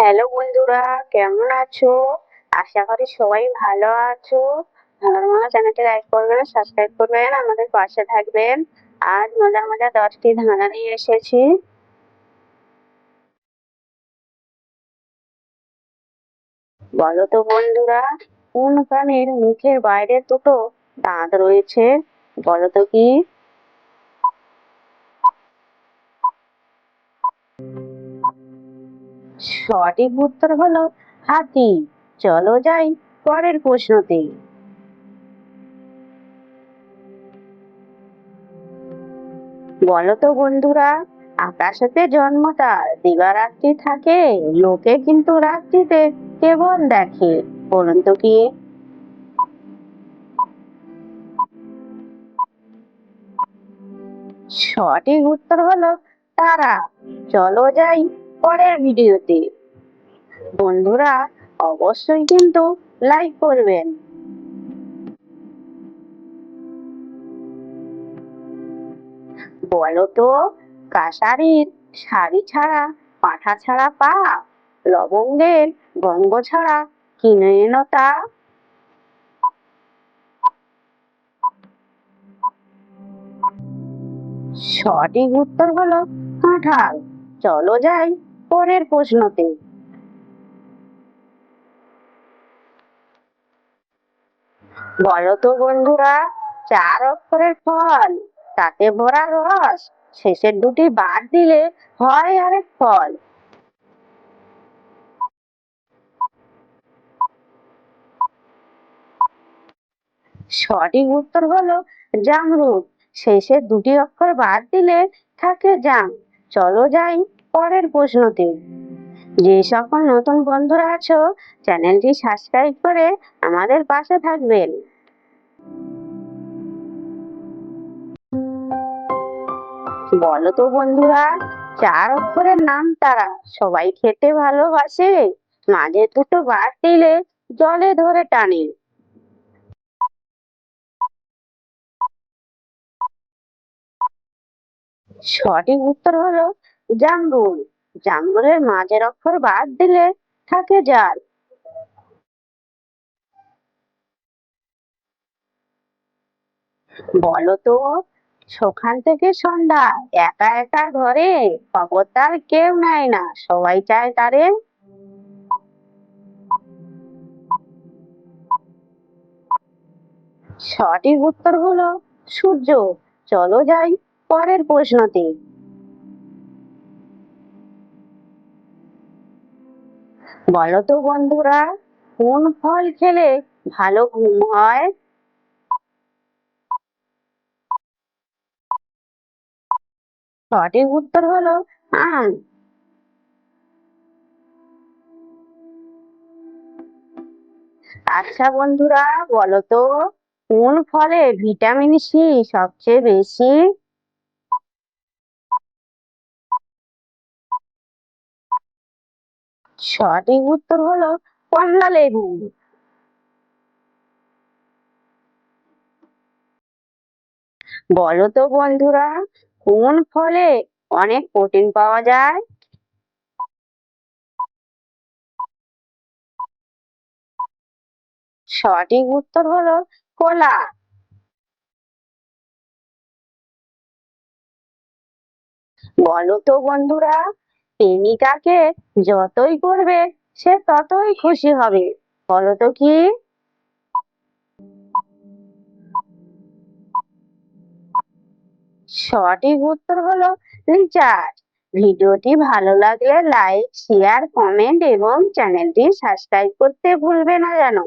Hello বন্ধুরা, কেমন আছো? আশা করি সবাই ভালো আছো। আমার চ্যানেলটি লাইক করবেন সাবস্ক্রাইব করবেন আমাদের পাশে থাকবেন। আজ মজার মজার দশটি ধাঁধা নিয়ে এসেছি। বলো তো বন্ধুরা, কোন প্রাণীর মুখের বাইরে দুটো দাঁত রয়েছে? বলো তো কি? সঠিক উত্তর হলো হাতি। চলো যাই পরের প্রশ্নতে। বলো তো বন্ধুরা আকাশেতে জন্ম তার দিবারাত্রি থাকে, লোকে কিন্তু রাত্রিতে কেবল দেখে। বলুন তো কি? সঠিক উত্তর হলো তারা। চলো যাই পরের ভিডিওতে। বন্ধুরা, অবশ্যই কিন্তু লাইক করবেন। বলো তো, কাসারির শাড়ি ছাড়া, পাঠা ছাড়া পা, লবঙ্গের গঙ্গ ছাড়া কিনে এনো তা? সঠিক উত্তর হলো কাঁঠাল। চলো যাই পরের প্রশ্নতে। বলো তো বন্ধুরা, চার অক্ষরের ফল, তাতে ভরা রস, শেষের দুটি বাদ দিলে হয় আরেক ফল। সঠিক উত্তর হলো জামরুদ শেষের দুটি অক্ষর বাদ দিলে থাকে জাম। চলো যাই পরের প্রশ্নতে যে সকল নতুন বন্ধুরা আছো, চ্যানেলটি সাবস্ক্রাইব করে আমাদের পাশে থাকবেন। বলো তো বন্ধুরা, চার অক্ষরের নাম তারা, সবাই খেতে ভালোবাসে? মাঝে দুটো বাদ দিলে জলে ধরে টানে। সঠিক উত্তর হলো জামরুল জাম্বুলের মাঝের অক্ষর বাদ দিলে থাকে জাল। বলো তো সকাল থেকে সন্ধ্যা, একা একা ঘরে? খবর তার কেউ নেয় না, সবাই চায় তারে। সঠিক উত্তর হলো সূর্য। চলো যাই পরের প্রশ্নতে। বলো তো বন্ধুরা, কোন ফল খেলে ভালো ঘুম হয়? সঠিক উত্তর হলো আম। আচ্ছা বন্ধুরা, বলো তো, কোন ফলে ভিটামিন সি সবচেয়ে বেশি? সঠিক উত্তর হলো কমলা লেবু। বলো তো বন্ধুরা, কোন ফলে অনেক প্রোটিন পাওয়া যায়? সঠিক উত্তর হলো কলা। বলো তো বন্ধুরা প্রেমিকাকে যতই করবে, সে ততই খুশি হবে। বলো তো কি? সঠিক উত্তর হলো রিচার্জ ভিডিওটি ভালো লাগলে লাইক, শেয়ার, কমেন্ট এবং চ্যানেলটি সাবস্ক্রাইব করতে ভুলবে না জানো